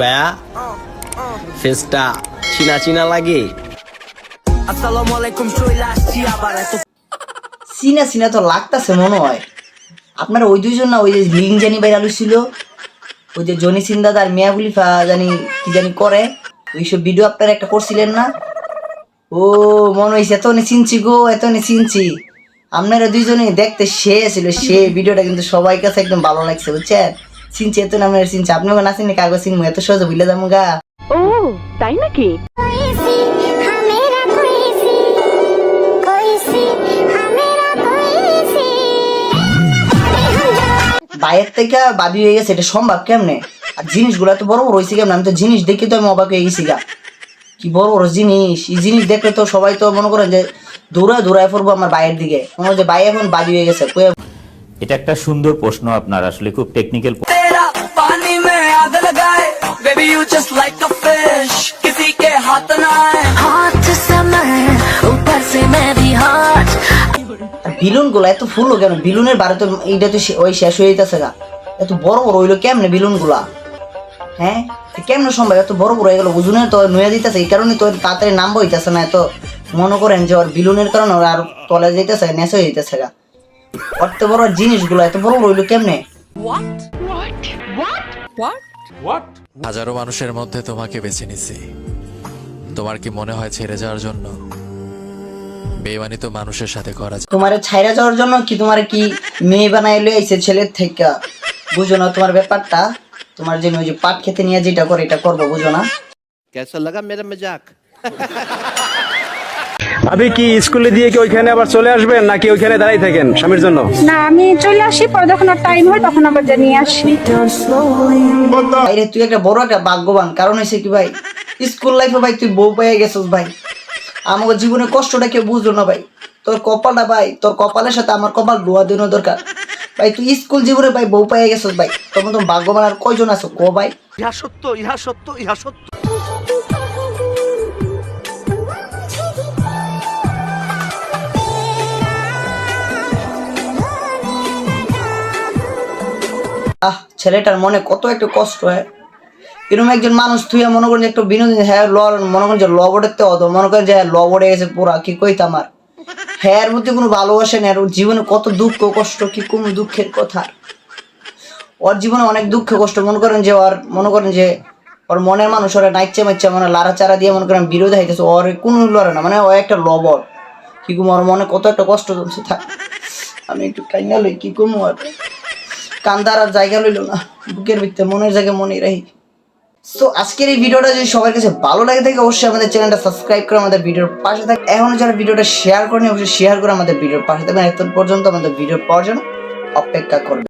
ভাইয়া? ফেসটা চিনা চিনা লাগে? আসসালামু আলাইকুম চলে আসছি আবার এত সিনা সিনা তো লাগতাছে মনে হয়। আপনার ওই দুইজন না ওই যে লিঙ্ক জানি বাইরে ছিল ওই যে জনি সিন দাদা আর মিয়া বুলিফা জানি কি জানি করে ওইসব ভিডিও আপনারা একটা করছিলেন না? ও মনে হয়েছে এত নি চিনছি গো এত নি চিনছি। আপনারা দুইজনে দেখতে সে ছিল সে ভিডিওটা কিন্তু সবাই কাছে একদম ভালো লাগছে বুঝছেন? সিন চেতন আমার সিন চাপ আপনার না সিনে কাগজ সিন এত সহজে বুঝলে দাম গা ও তাই নাকি বাইরের থেকে বাদি হয়ে গেছে এটা সম্ভব কেমনে আর জিনিসগুলো তো বড় বড় হয়েছে কেমন আমি তো জিনিস দেখে তো আমি অবাক হয়ে গেছি গা কি বড় বড় জিনিস এই জিনিস দেখলে তো সবাই তো মনে করেন যে দৌড়া দৌড়ায় পড়ব আমার বাইরের দিকে মনে যে বাইরে এখন বাদি হয়ে গেছে এটা একটা সুন্দর প্রশ্ন আপনার আসলে খুব টেকনিক্যাল तेरा पानी में आग लगाए baby you just like a fish किसी के हाथ ना आए हॉट समर ऊपर से मैं भी हॉट আর বিলুন গুলো এত ফুললো কেন বিলুনের বারে তো এইটা তো শে- ওই শেষ হয়ে যেতেছে গা এত বড় বড় হইলো কেমনে বিলুন গুলা হ্যাঁ এ কেমনে সম্ভব এত বড় বড় হয়ে গেল ওজনের তো নুয়ে দিতেছে এই কারণে তো তাড়াতাড়ি নাম বইতেছে না এত মনে করেন যে ওর বিলুনের কারণে ওর আর তলে যেতেছে নেশে হয়ে যেতেছে গা অত বড় জিনিসগুলো এত বড় বড় হইলো What হাজারো মানুষের মধ্যে তোমাকে বেছে নিছি। তোমার কি মনে হয় ছেড়ে যাওয়ার জন্য? বেমানি তো মানুষের সাথে করা যায়। তোমারে ছাইরা যাওয়ার জন্য কি তোমার কি মেয়ে বানাই লই আইছে ছেলের থেকে? বুঝো না তোমার ব্যাপারটা? তোমার জন্য ওই যে পাট খেতে নিয়ে যেটা করে এটা করব বুঝো না? কেসা লাগা মেরা মজাক? আপনি কি স্কুলে দিয়ে কি ওইখানে আবার চলে আসবেন নাকি ওইখানে দাঁড়াই থাকেন স্বামীর জন্য? না আমি চলে আসি পরে যখন টাইম হয় তখন আবার জানিয়ে আসি। বাইরে তুই একটা বড় একটা ভাগ্যবান। কারণ হয়েছে কি ভাই স্কুল লাইফে ভাই তুই বউ পেয়ে গেছিস ভাই। আমাকে জীবনের কষ্টটা কেউ বুঝলো না ভাই। তোর কপালটা ভাই তোর কপালের সাথে আমার কপাল ডোয়া দিনো দরকার। ভাই তুই স্কুল জীবনে ভাই বউ পেয়ে গেছিস ভাই। তখন তো ভাগ্যবান আর কয়জন আছো? কো ভাই? ইহা সত্য ইহা সত্য ইহা সত্য। আহ, ছেলেটার মনে কত একটা কষ্ট, হয়? এরকম একজন মানুষ তুই মনে করেন একটু বিনোদন হ্যাঁ মনে করেন যে লবডের তো অত মনে করেন যে ল বড়ে গেছে পুরা, কি কইতাম আর হ্যাঁ মধ্যে কোনো ভালোবাসা আর ওর জীবনে কত দুঃখ, কষ্ট, কি কোন দুঃখের কথা? ওর জীবনে অনেক দুঃখ, কষ্ট, মনে করেন যে ওর, মনে করেন যে ওর মনের মানুষ ওরা নাইচে মাইচে মানে লাড়া চারা দিয়ে মনে করেন বিরোধী হইতেছে, ওর কোনো লড়ে না মানে ও একটা লবর কি কুম, ওর মনে কত একটা কষ্ট চলছে থাক। আমি একটু কাইনা লই, কি কুমু আর? কান্দার আর জায়গা লইল না, বুকের ভিতরে, মনের জায়গায় মনে রাখি। সো আজকের এই ভিডিওটা যদি সবার কাছে ভালো লাগে থাকে, অবশ্যই আমাদের চ্যানেলটা সাবস্ক্রাইব করে আমাদের ভিডিওর পাশে থাকে। এখনও যারা ভিডিওটা শেয়ার করেনি, অবশ্যই শেয়ার করে আমাদের ভিডিওর পাশে থাকবেন। এত পর্যন্ত আমাদের ভিডিও পাওয়ার জন্য অপেক্ষা করবে